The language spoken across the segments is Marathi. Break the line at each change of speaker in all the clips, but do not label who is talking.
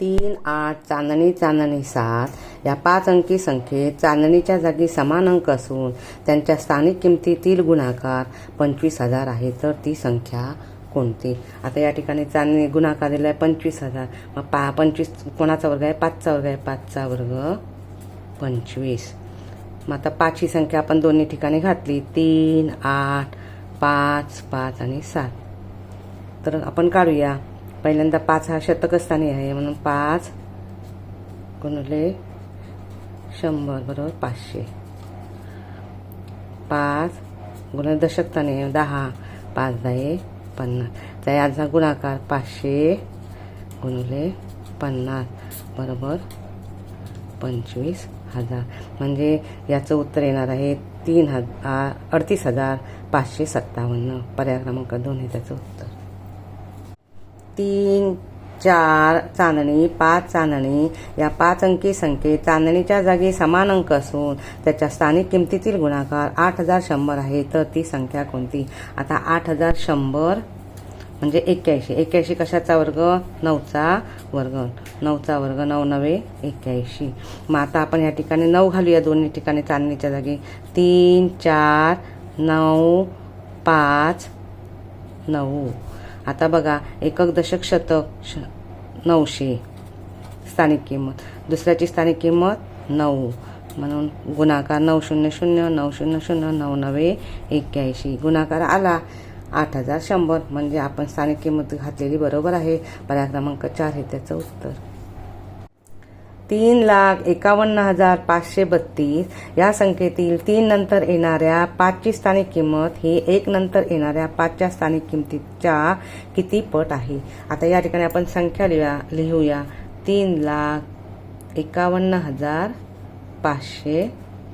तीन आठ चांदणी चांदणी सात. या पाच अंकी संख्येत चांदणीच्या जागी समान अंक असून त्यांच्या स्थानिक किमतीतील गुणाकार पंचवीस हजार आहे. तर ती संख्या कोणती? आता या ठिकाणी चांदणी गुणाकार दिला आहे पंचवीस हजार. मग पा पंचवीस कोणाचा वर्ग आहे? पाचचा वर्ग आहे. पाचचा वर्ग पंचवीस. मग आता पाच ही संख्या आपण दोन्ही ठिकाणी घातली. तीन आठ पाच पाच आणि सात. तर आपण काढूया. पहिल्यांदा पाच हा शतकस्थानी आहे म्हणून पाच गुणले शंभर बरोबर पाचशे. पाच गुणले दशकस्थानी आहे दहा पाच दहा पन्नास. तर याचा गुणाकार पाचशे गुणले पन्नास बरोबर पंचवीस हजार. म्हणजे याचं उत्तर येणार आहे तीन हजार अडतीस हजार पाचशे सत्तावन्न. पर्याय क्रमांक दोन हे त्याचं उत्तर. तीन चार चांदणी पाच चांदणी या पाच अंकी संख्येत चांदणीच्या जागी समान अंक असून त्याच्या स्थानिक किमतीतील गुणाकार आठ हजार शंभर आहे तर ती संख्या कोणती? आता आठ हजार शंभर म्हणजे एक्क्याऐंशी. एक्क्याऐंशी कशाचा वर्ग? नऊचा वर्ग. नऊचा वर्ग नऊ नवे एक्क्याऐंशी. मग आता आपण या ठिकाणी नऊ घालूया दोन्ही ठिकाणी चांदणीच्या जागी. तीन चार नऊ पाच नऊ. आता बघा एकक दशक शतक श नऊशे. स्थानिक किंमत. दुसऱ्याची स्थानिक किंमत नऊ. म्हणून गुणाकार नऊ शून्य शून्य नऊ शून्य शून्य नऊ नव्हे एक्क्याऐंशी. गुणाकार आला आठ हजार शंभर. म्हणजे आपण स्थानिक किंमत घातलेली बरोबर आहे. पर्याय क्रमांक चार हे त्याचं उत्तर. तीन लाख एकावन्न हजार पाचशे बत्तीस. या संख्येतील तीन नंतर येणाऱ्या पाचची स्थानिक किंमत ही एक नंतर येणाऱ्या पाचच्या स्थानिक किंमतीच्या किती पट आहे? आता या ठिकाणी आपण संख्या लिहूया लिहूया. तीन लाख एकावन्न हजार पाचशे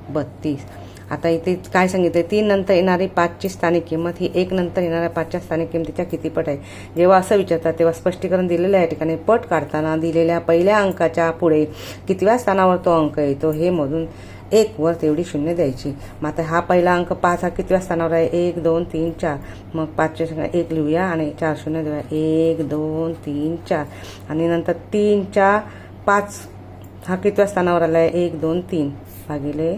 बत्तीस. आता इथे काय सांगितलं तीन नंतर येणारी पाचची स्थानिक किंमत ही एक नंतर येणाऱ्या पाचच्या स्थानिक किमतीच्या किती पट आहे? जेव्हा असं विचारतात तेव्हा स्पष्टीकरण दिलेलं आहे या ठिकाणी. पट काढताना दिलेल्या पहिल्या अंकाच्या पुढे कितव्या स्थानावर तो अंक येतो हे मोजून एक वर तेवढी शून्य द्यायची. मग आता हा पहिला अंक पाच हा कितव्या स्थानावर आहे? एक दोन तीन चार. मग पाचच्या संख्या एक लिहूया आणि चार शून्य देऊया. एक दोन तीन चार. आणि नंतर तीन चार पाच हा कितव्या स्थानावर आला आहे एक दोन तीन. भागिले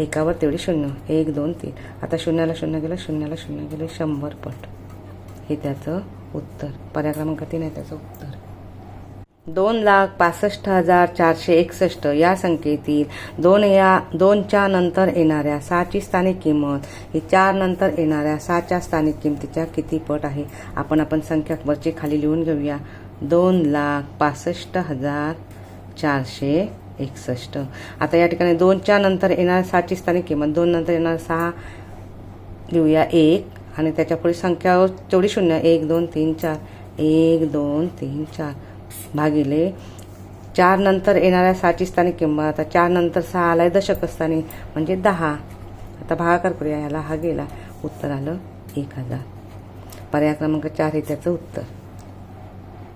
एकावर तेवढी शून्य. एक दोन तीन. आता शून्याला शून्य गेलं शून्याला शून्य गेलं शंभर पट. हे त्याचं उत्तर. पर्याय क्रमांक तीन आहे त्याचं उत्तर. दोन लाख पासष्ट हजार चारशे एकसष्ट. या संख्येतील दोन या दोनच्या नंतर येणाऱ्या सहाची स्थानिक किंमत ही चार नंतर येणाऱ्या सहाच्या स्थानिक किंमतीच्या किती पट आहे? आपण आपण संख्या वरची खाली लिहून घेऊया. दोन लाख पासष्ट हजार चारशे एकसष्ट. आता या ठिकाणी दोनच्या नंतर येणार सहाची स्थानिक किंमत. दोन नंतर येणार सहा. लिहूया एक. आणि त्याच्या पुढे संख्या तेवढी शून्य. एक दोन तीन चार. एक दोन तीन चार. भागिले. चार नंतर येणाऱ्या सहाची स्थानिक किंमत. आता चार नंतर सहा आलाय दशक स्थानी म्हणजे दहा. आता भागाकार करूया. ह्याला हा गेला. उत्तर आलं एक हजार. पर्याय क्रमांक चार हे त्याचं उत्तर.